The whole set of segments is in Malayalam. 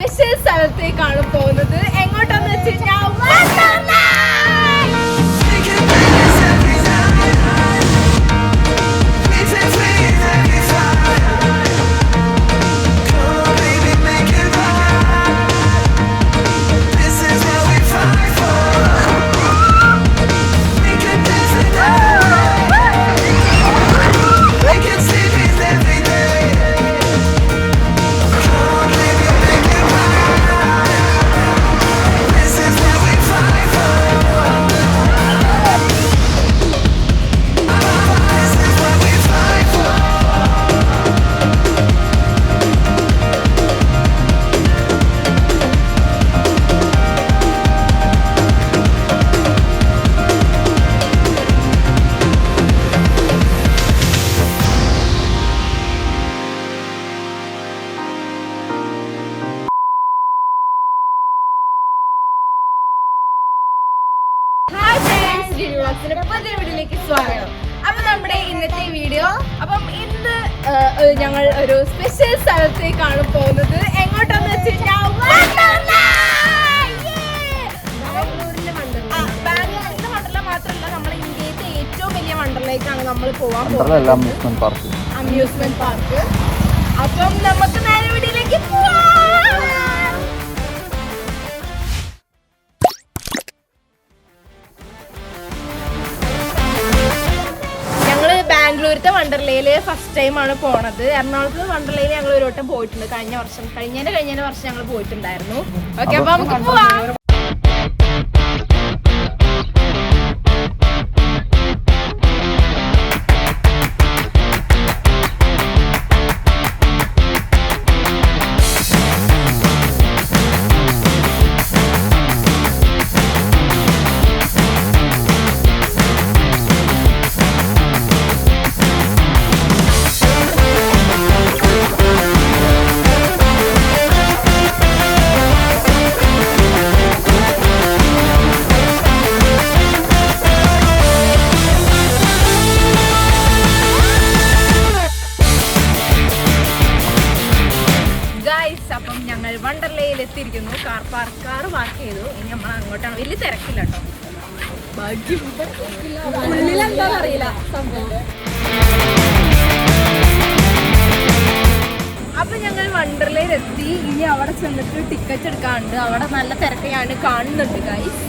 സ്പെഷ്യൽ സ്ഥലത്തേക്കാണ് പോകുന്നത്. എങ്ങോട്ടാന്ന് വെച്ച് കഴിഞ്ഞാൽ പാർക്ക് അപ്പം നമുക്ക് നേരെ വീട്ടിലേക്ക് ബാംഗ്ലൂരത്തെ വണ്ടർലയിൽ ഫസ്റ്റ് ടൈം ആണ് പോണത്. എറണാകുളത്ത് വണ്ടർലയിൽ ഞങ്ങൾ ഒരു വട്ടം പോയിട്ടുണ്ട്. കഴിഞ്ഞ വർഷം കഴിഞ്ഞതിന്റെ കഴിഞ്ഞ വർഷം ഞങ്ങൾ പോയിട്ടുണ്ടായിരുന്നു. ഓക്കെ അപ്പൊ നമുക്ക് പോവാം.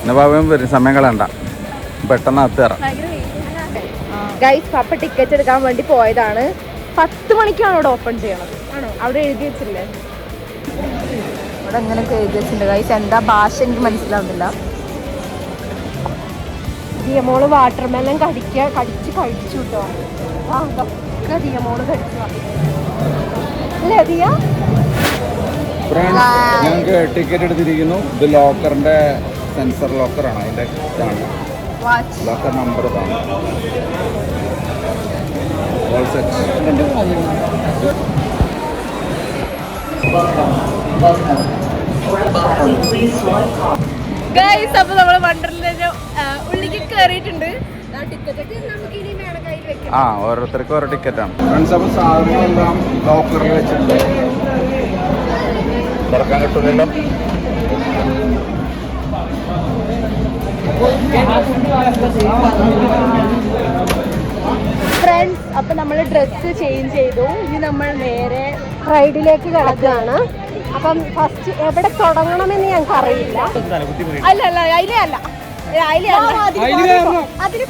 പിന്നെ വരും. സമയം കളയണ്ട. പെട്ടെന്ന് അകത്ത് കയറാം. ഗൈസ് പപ്പ ടിക്കറ്റ് എടുക്കാൻ വേണ്ടി പോയതാണ്. പത്ത് മണിക്കാണ് അവിടെ ഓപ്പൺ ചെയ്യണത്. ആണോ? അവിടെ എഴുതി വെച്ചില്ലേ? അവിടെ അങ്ങനെയൊക്കെ എഴുതി വെച്ചിട്ടുണ്ട്. ഗൈസ് എന്താ ഭാഷ എനിക്ക് മനസ്സിലാവുന്നില്ല. ദിയമോൾ വാട്ടർമെലൻ കടിക്ക കടിച്ച് കഴിച്ചു കേട്ടോ ആ കടിച്ചു ദിയമോൾ കഴിച്ചു അല്ലേ ദിയ? ഞങ്ങൾക്ക് ടിക്കറ്റ് എടുത്തിരിക്കുന്നു. ഇത് ലോക്കറിന്റെ സെൻസർ ലോക്കറാണ് അതിന്റെ ഇതാണ് ലോക്കർ നമ്പർ ഇതാണ്. All set. ഗൈസ് അപ്പൊ നമ്മൾ വണ്ടർലിന്റെ ഉള്ളിക്ക് കയറിയിട്ടുണ്ട് ആ ഓരോരുത്തർക്കും ഓരോ ടിക്കറ്റാണ് ഫ്രണ്ട്സ് അപ്പോൾ സാധനങ്ങളെല്ലാം ലോക്കറിൽ വെച്ചിട്ടുണ്ട്. തുറക്കാൻ കിട്ടില്ലല്ലോ ഫ്രണ്ട്സ് അപ്പൊ നമ്മൾ ഡ്രസ്സ് ചേഞ്ച് ചെയ്തു. ഇനി നമ്മൾ നേരെ റൈഡിലേക്ക് കിടക്കുകയാണ്. അപ്പം ഫസ്റ്റ് എവിടെ തുടങ്ങണമെന്ന് ഞങ്ങൾക്ക് അറിയില്ല. അല്ല അല്ല അതിലേ അല്ല. അതിന്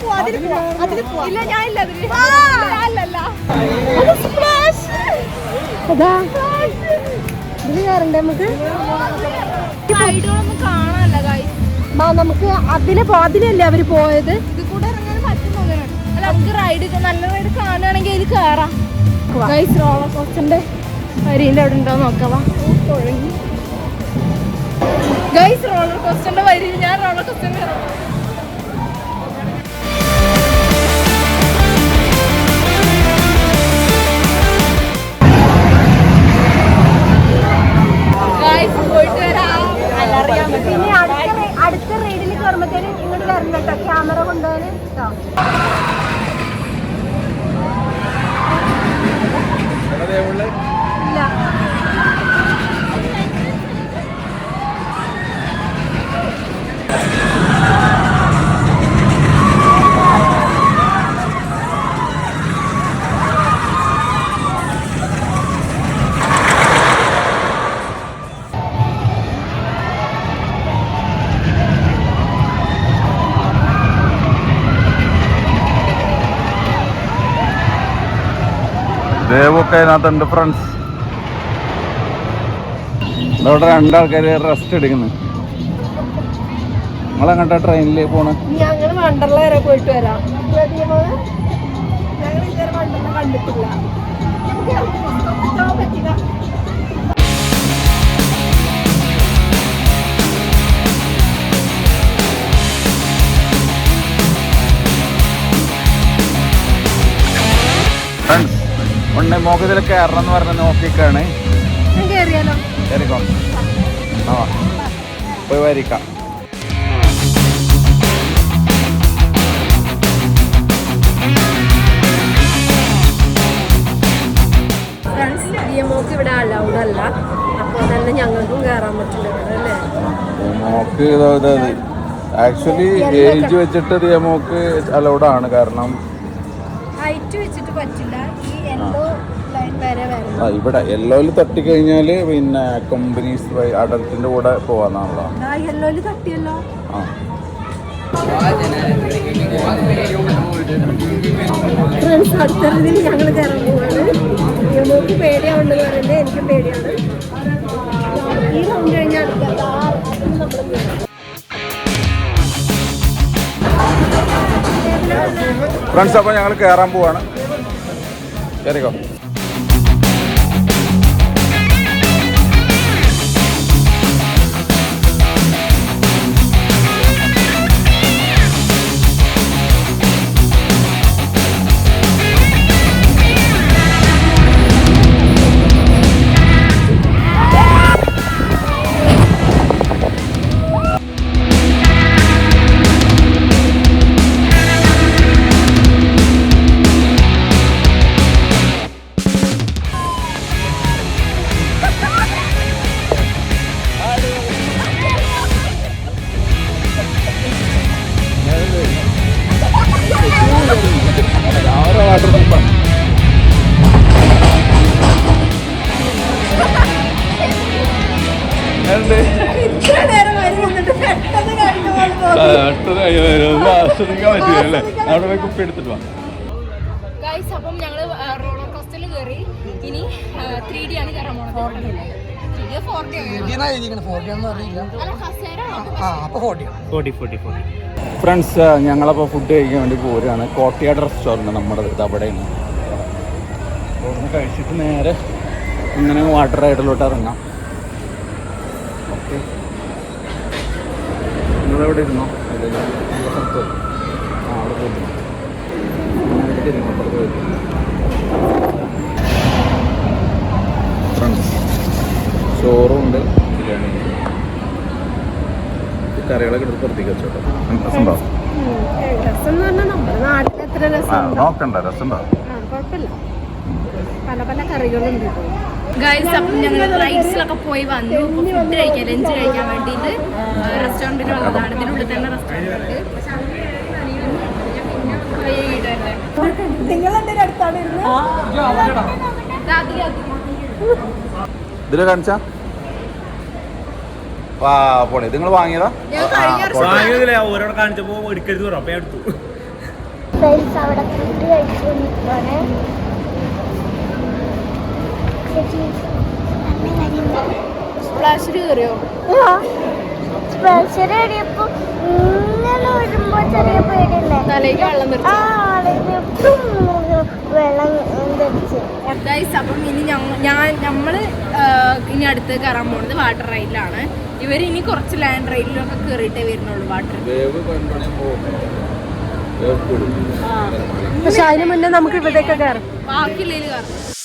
പോവാ അതിന് പോവാ അതിന് പോവാ ഇല്ല ഞാൻ ഇല്ല അതിന്. അല്ലല്ല അതാ ഇതിന് കയറണ്ടേ നമുക്ക്? കാണാനല്ല ഗൈസ് നമുക്ക് അതിന് അതിനല്ലേ അതിലല്ലേ അവർ പോയത്? ഇത് കൂടെ ഇറങ്ങാൻ പറ്റും അല്ല നമുക്ക് റൈഡ് നല്ല റൈഡ് കാണുകയാണെങ്കിൽ അതിൽ കയറാം ഗൈസ് റോളർ കോസ്റ്ററിന്റെ വരിന്റെ അവിടെ ഉണ്ടോ നോക്കാം. ഗൈസ് റോളർ കോസ്റ്ററിന്റെ ഞാൻ റോളർ കോസ്റ്ററിന്റെ പിന്നെ അടുത്ത അടുത്ത റൈഡിൽ കയറുമ്പോഴത്തേനും ഇങ്ങോട്ട് വരണം കേട്ടോ. ക്യാമറ കൊണ്ടുപോകാൻ കേട്ടോ ദേവൊക്കെ അതിനകത്തുണ്ട് ഫ്രണ്ട്സ് ഇവിടെ രണ്ടാൾക്കാർ റെസ്റ്റ് എടുക്കുന്നു. നിങ്ങളെങ്ങോട്ടാ ട്രെയിനിൽ പോണ? വരെ പോയിട്ട് വരാം. കണ്ടിട്ടില്ല. ഉണ്ണി മോഹത്തിലൊക്കെ കയറണം എന്ന് പറഞ്ഞ് നോക്കിക്കാണ് കയറിക്കോ ആ പോയി വരിക്കാം. ഫ്രണ്ട്സ് ഡി എംഒക്ക് ഇവിടെ അലൗഡ് അല്ല. അപ്പോൾ തന്നെ ഞങ്ങൾക്കും കയറാൻ പറ്റില്ല ഇവിടെ അല്ലേ മോക്ക് ആക്ച്വലി ഏജ് വെച്ചിട്ട് ദിയമോക്ക് അലൗഡ് ആണ്. കാരണം ഹൈറ്റ് വെച്ചിട്ട് പറ്റില്ല. ആ, ഇവിടെ യെല്ലോയിൽ തട്ടി കഴിഞ്ഞാൽ പിന്നെ കമ്പനീസ് അഡൽട്ടിന്റെ കൂടെ പോവാന്നാണല്ലോ. ആ ഫ്രണ്ട്സ് അപ്പൊ ഞങ്ങൾ കേറാൻ പോവാണ്. നമുക്ക് പേടിയാവുണ്ടെന്ന് പറയുന്നത് എനിക്കും പേടിയാണ്. ഈ റൗണ്ട് കഴിഞ്ഞാൽ. ഫ്രണ്ട്സ് അപ്പോൾ ഞങ്ങൾ കയറാൻ പോവാണ്. കയറിക്കോ അവരെ ഗൈസ് അപ്പം ഞങ്ങൾ റോളർ കോസ്റ്ററിൽ കയറി ഇനി ത്രീ ഡി ആണ് കയറാൻ പോണത്. ഫ്രണ്ട്സ് ഞങ്ങളപ്പോൾ ഫുഡ് കഴിക്കാൻ വേണ്ടി പോരുകയാണ് കോട്ടയാട് റെസ്റ്റോറന്റ് നമ്മുടെ ഇത് അവിടെയാണ് അവിടുന്ന് കഴിച്ചിട്ട് നേരെ ഇങ്ങനെ വാട്ടർ റൈഡിലോട്ട് ഇറങ്ങാം. ഓക്കെ നിങ്ങളെവിടെ ഇരുന്നോ? അവിടെ പോയിട്ട് നേരെ ഇരുന്നോ, അപ്പുറത്ത് പോയിട്ട് ഫ്രണ്ട്സ് ചോറും ഉണ്ട് ബിരിയാണി കറികളൊക്കെ എടുത്ത് പുറത്തേക്ക് വെച്ചോട്ടോ രസമുണ്ടോ? രസം നോക്കണ്ട രസമുണ്ടോ? പല പല കറികളുണ്ട് ഗൈസ് അപ്പം ഞങ്ങൾ റൈഡ്സിലൊക്കെ പോയി വന്നു. ഫുഡ് കഴിക്കാൻ ലഞ്ച് കഴിക്കാൻ വേണ്ടിയിട്ട് റെസ്റ്റോറന്റിൽ വന്നതാണ്. ഇതിനുള്ളിൽ തന്നെ റെസ്റ്റോറന്റ് നിങ്ങൾ എന്റെ അടുത്താണ് ഇതിലെ കാണിച്ചാ? വാ പോണേ. നിങ്ങൾ വാങ്ങിയതാ? ഞാൻ കഴിഞ്ഞ വർഷം വാങ്ങിയതില്ലേ ഓരോടെ കാണിച്ചപ്പോ എടുക്കരുത് എടുത്തു. അവിടെ ഫുഡ് കഴിച്ചു നിൽക്കുകയാണ് സ്പ്ലാഷ് കയറിയോ? ഇങ്ങനെ വരുമ്പോ ചെറിയ പേടിയല്ലേ തലയ്ക്ക് വെള്ളം ആ ഗൈസ് അപ്പം ഇനി ഞാൻ നമ്മൾ ഇനി അടുത്ത് കയറാൻ പോകുന്നത് വാട്ടർ റൈഡിലാണ് ഇവർ ഇനി കുറച്ച് ലാൻഡ് റൈഡിലൊക്കെ കയറിയിട്ടേ വരുന്നുള്ളൂ വാട്ടർ പക്ഷെ അതിന് മുന്നേ നമുക്ക് ഇവിടെയൊക്കെ കയറാം ബാക്കിയുള്ളതിൽ കയറും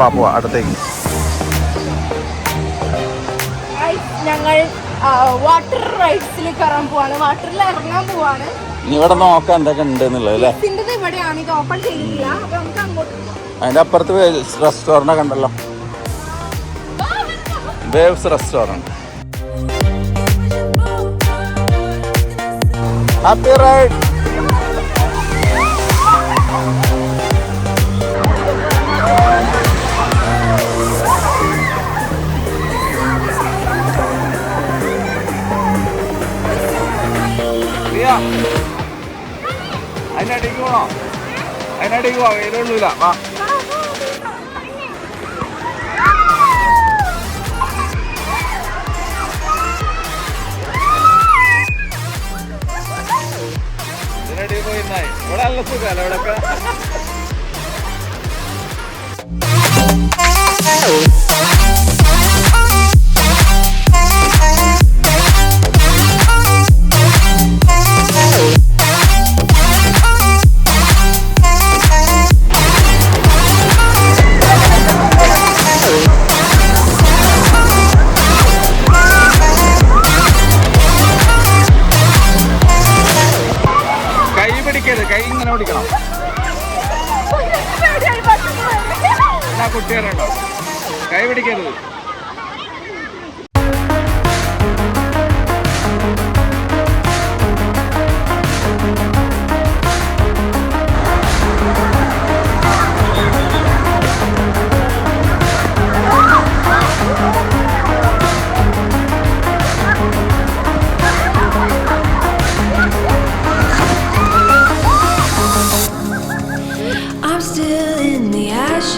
ബാ പോവാ അടുത്തേക്ക്. ഞങ്ങൾ വാട്ടർ റൈഡ്സിൽ കയറാൻ പോവാണ്. വാട്ടറിൽ ഇറങ്ങാൻ പോവാണ്. ഇവിടെ നോക്കാം എന്തൊക്കെ ഉണ്ട് എന്നുള്ളത് ഇവിടെയാണ് ഇത് ഓപ്പൺ ചെയ്തിട്ടില്ല. അപ്പൊ നമുക്ക് അങ്ങോട്ട് അതിന്റെ അപ്പുറത്ത് റെസ്റ്റോറന്റ് ഒക്കെ ഉണ്ടല്ലോ. വേവ്സ് റെസ്റ്റോറന്റ് ഹാപ്പി റൈഡ് അതിനടിക്ക് പോവാ വെയിലുള്ളൂല വാ. ഇതിനടിക്ക് പോയിരുന്നായി ഇവിടെ നല്ല സുഖമല്ല ഇവിടെയൊക്കെ കൈ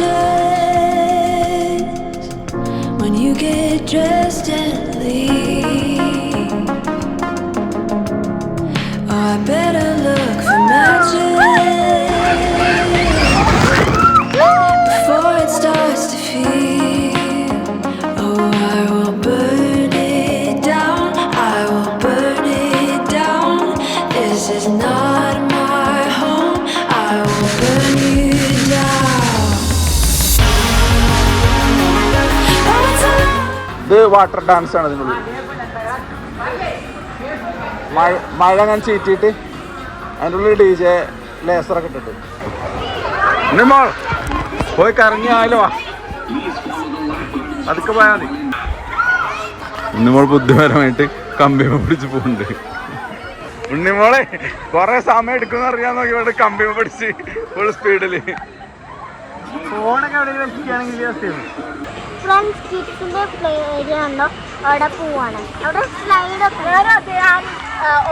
treasure വാട്ടർ ഡാൻസ് ആണ് ഇതിനുള്ളിൽ. മഴ മഴ ഞാൻ ചീറ്റിയിട്ട് അതിന്റെ ഉള്ളിൽ ഡി ജെ ലേസറൊക്കെ ഇട്ടിട്ട്. ഇനി മോൾ പോയി കറങ്ങിയാലോ അതൊക്കെ പോയാൽ മതി. ഉണ്ണിമോൾ ബുദ്ധിപരമായിട്ട് കമ്പിമ പിടിച്ച് പോകുന്നുണ്ട് ഉണ്ണിമോളെ കുറെ സമയം എടുക്കുന്ന അറിയാൻ നോക്കി ഇവിടെ കമ്പിമ പിടിച്ച് ഫുൾ സ്പീഡിൽ ഫോണൊക്കെ എവിടെയെങ്കിലും വെച്ചിരിക്കുകയാണെങ്കിൽ അവസ്ഥയാണ് ഫ്രണ്ട്സ് കിഡ്സിന്റെ പ്ലേ ഏരിയ ഉണ്ടോ? അവിടെ പോവാണ്. അവിടെ സ്ലൈഡ് ഒക്കെ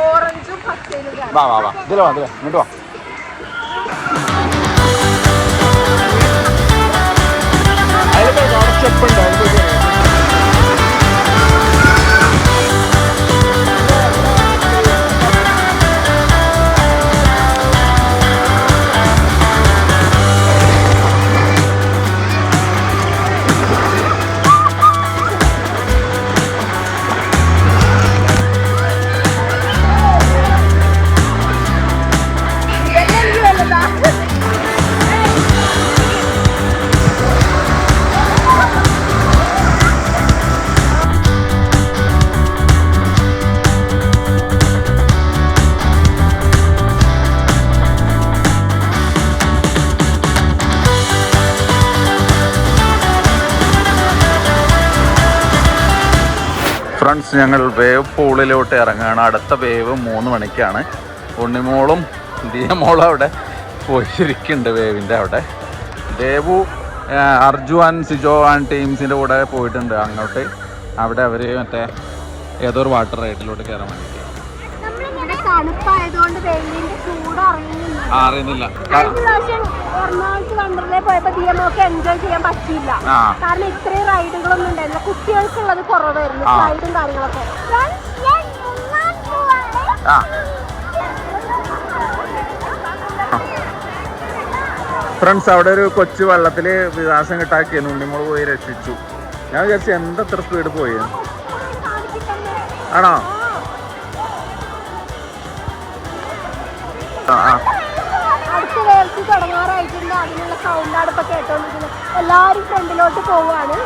ഓറഞ്ചും പച്ചയിലും കാണാം. വാ വാ വാ. ഇതിൽ വാ, ഇങ്ങോട്ട് വാ. അതിലൊക്കെ അവിടെ ഫ്രണ്ട്സ് ഞങ്ങൾ വേവ് പൂളിലോട്ട് ഇറങ്ങുകയാണ്. അടുത്ത വേവ് മൂന്ന് മണിക്കാണ്. ഉണ്ണിമോളും ദിയമോളും അവിടെ പോയിരിക്കുന്നുണ്ട് വേവിന്റെ അവിടെ. ദേവു അർജു ആൻഡ് സിജോ ആൻഡ് ടീംസിന്റെ കൂടെ പോയിട്ടുണ്ട് അങ്ങോട്ട്. അവിടെ അവർ മറ്റേ ഏതോ ഒരു വാട്ടർ റൈഡിലോട്ട് കയറാൻ വേണ്ടിയിട്ട്. തണുപ്പായതുകൊണ്ട് അറിയുന്നില്ല. പോയപ്പോ ദിയമൊക്കെ എൻജോയ് ചെയ്യാൻ പറ്റിയില്ല. കാരണം ഇത്രയും റൈഡുകളൊന്നും ഉണ്ടായിരുന്നില്ല. കുട്ടികൾക്കുള്ളത് കുറവായിരുന്നു റൈഡും കാര്യങ്ങളൊക്കെ. ഫ്രണ്ട്സ് അവിടെ ഒരു കൊച്ചു വെള്ളത്തിൽ വികാസം കിട്ടാക്കിയ. ഉണ്ണിമോൾ പോയി രക്ഷിച്ചു. ഞാൻ വിചാരിച്ചു എന്തത്ര സ്പീഡ് പോയി? ആണോ? അടുത്ത വേൾഡ് തുടങ്ങാറായിട്ടുണ്ട്. അതിനുള്ള സൗണ്ട് ഇപ്പൊ കേട്ടോണ്ടിരിക്കുന്നത്. എല്ലാരും ഫ്രണ്ടിലോട്ട് പോവാണ്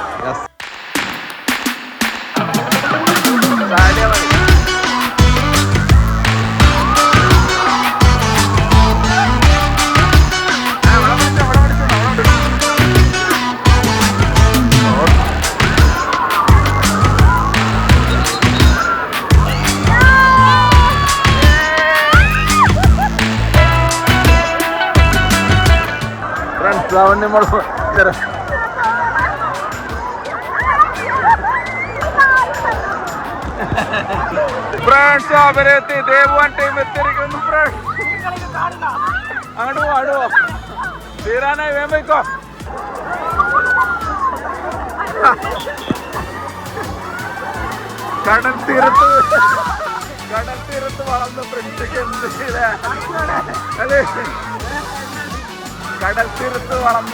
നമ്മൾ ഫ്രണ്ട്സ് അവരെത്തി. ദേവാൻ ടൈം എത്തിയിരിക്കുന്നു. ഫ്രണ്ട്സ് അങ്ങോട്ട് പോവാ അങ്ങോട്ട് പോവാ തീരാനായി വേം വയ്ക്കോ കടൽ തീരത്ത് കടൽ തീരത്ത് വളർന്ന ഫ്രണ്ട്സൊക്കെ എന്ത് അല്ലേ? കടൽ വളർന്ന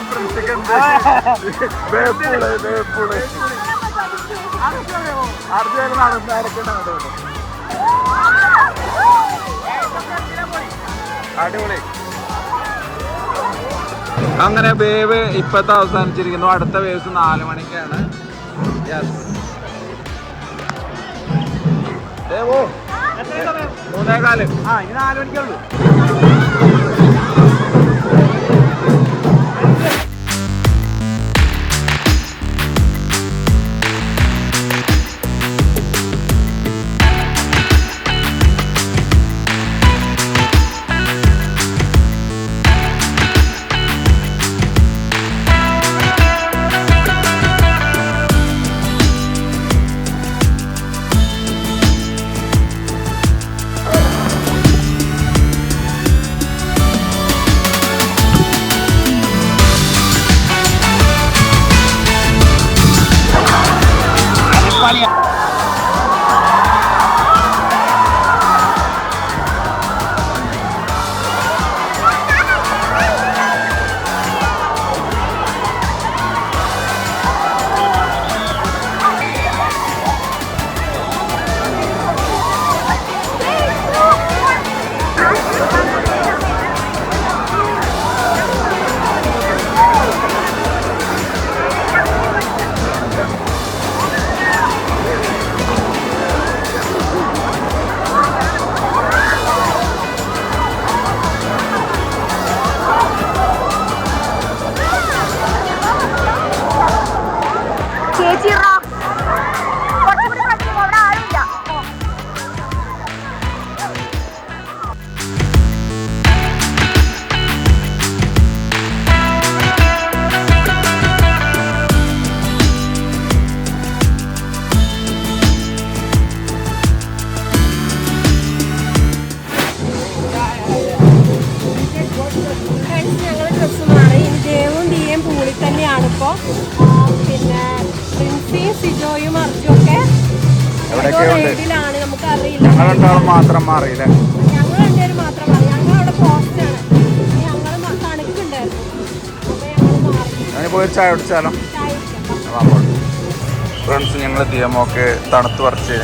അടിപൊളി. അങ്ങനെ വേവ് ഇപ്പത്തെ അവസാനിച്ചിരിക്കുന്നു. അടുത്ത വേവ്സ് നാല് മണിക്കാണ്. യെസ് മൂന്നേകാൽ. ആ ഇനി നാല് മണിക്കുള്ളൂ Somalia. പോയി ചായ കുടിച്ചാലോ? ഫ്രണ്ട്സ് ഞങ്ങൾ ദിയമോക്ക് തണുത്ത് പറിച്ച്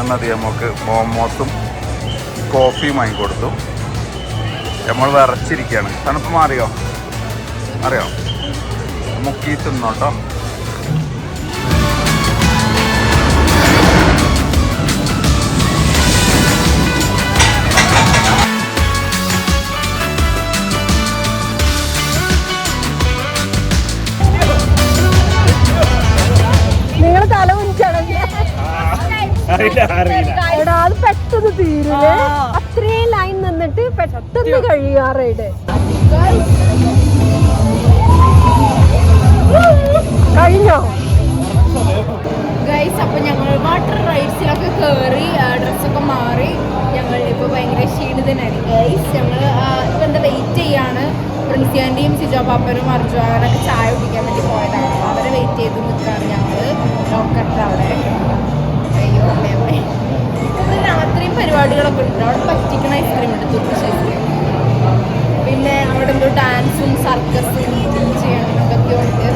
എന്ന ദിയമോക്ക് മോമോസും കോഫിയും വാങ്ങിക്കൊടുത്തു നമ്മൾ വിറച്ചിരിക്കുകയാണ്. തണുപ്പ് മാറിയോ? അറിയോ മുക്കി തിന്നോട്ടോ. എടാ അത് പെട്ടെന്ന് തീരില്ലേ അത്രയും ലൈൻ നിന്നിട്ട് പെട്ടെന്ന് കഴിയാറേടെ കഴിഞ്ഞോ? ഗൈസ് അപ്പൊ ഞങ്ങൾ വാട്ടർ റൈഡ്സിലൊക്കെ കയറി ഡ്രസ്സൊക്കെ മാറി. ഞങ്ങൾ ഇപ്പൊ ഭയങ്കര ക്ഷീണിതനായി. ഗൈസ് ഞങ്ങൾ ഇപ്പൊ എന്താ വെയിറ്റ് ചെയ്യാണ്. പ്രിൻസിയാന്റെയും സിജോ പാപ്പനും അർജുനൊക്കെ ചായ കുടിക്കാൻ വേണ്ടി പോയതാണ്. അവരെ വെയിറ്റ് ചെയ്ത് നിൽക്കുകയാണ് ഞങ്ങൾ ലോക്കറിന്റെ അവിടെ. രാത്രിയും പരിപാടികളൊക്കെ ഉണ്ട് അവിടെ പറ്റിക്കണ ഐസ്ക്രീം ഉണ്ട് തുർക്കിഷ് ഐസ്ക്രീം പിന്നെ അവിടെ എന്തോ ഡാൻസും സർക്കസും ചെയ്യണം എന്തൊക്കെയോ ഉണ്ട്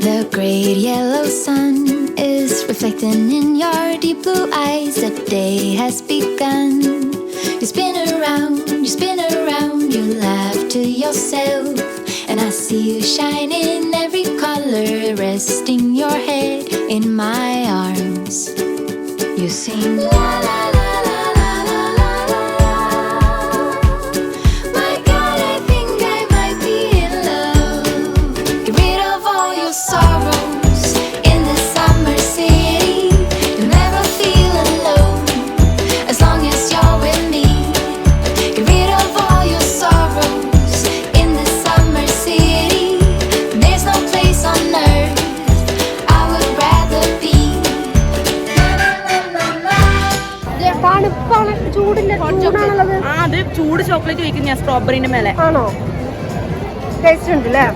The great yellow sun is reflecting in your deep blue eyes. The day has begun. You spin around, you spin around, you laugh to yourself. And I see you shine in every color, resting your head in my arms. You sing la la la വയ്ക്കുന്ന ഞാൻ സ്ട്രോബെറിന്റെ മേലെ. ആണോ? ടേസ്റ്റ് ഉണ്ട് അല്ലേ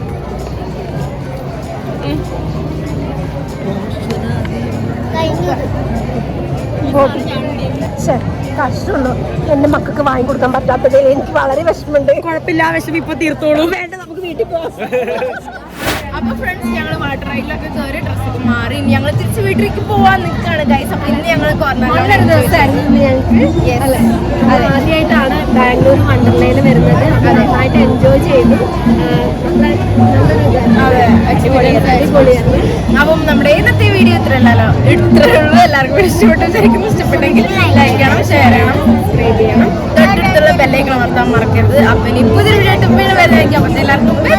എന്റെ മക്കൾക്ക് വാങ്ങി കൊടുക്കാൻ പറ്റാത്തതേ എനിക്ക് വളരെ വിഷമമുണ്ട്. കുഴപ്പമില്ല വിഷമം ഇപ്പൊ തീർത്തോളൂ. വേണ്ട നമുക്ക് വീട്ടിൽ പോവാം. അപ്പൊ ഫ്രണ്ട്സ് ഞങ്ങൾ വാട്ടർ റൈഡിലൊക്കെ കയറി ഡ്രസ്സൊക്കെ മാറി. ഞങ്ങൾ തിരിച്ച് വീട്ടിലേക്ക് പോവാൻ നിൽക്കാണ് ഗൈസ് അപ്പൊ ഇന്ന് ഞങ്ങൾ ഞങ്ങൾക്ക്. ബാംഗ്ലൂർ വണ്ടർലയിൽ വരുന്നത്. നന്നായിട്ട് എൻജോയ് ചെയ്തു. അപ്പം നമ്മുടെ ഇന്നത്തെ വീഡിയോ ഇത്ര ഉള്ളല്ലോ. ഇത്രേ ഉള്ളൂ. എല്ലാവർക്കും ഇഷ്ടപ്പെട്ടു ശരിക്കും ഇഷ്ടപ്പെട്ടെങ്കിൽ ലൈക്ക് ചെയ്യണം ഷെയർ ചെയ്യണം സബ്സ്ക്രൈബ് ചെയ്യണം. തൊട്ടടുത്തുള്ള ബെല്ലൈക്കൾ അമർത്താൻ മറക്കരുത്. അപ്പം ഇനി പുതിയൊരു വീഡിയോ വരുന്നതായിരിക്കും. അപ്പം എല്ലാവർക്കും ബൈ.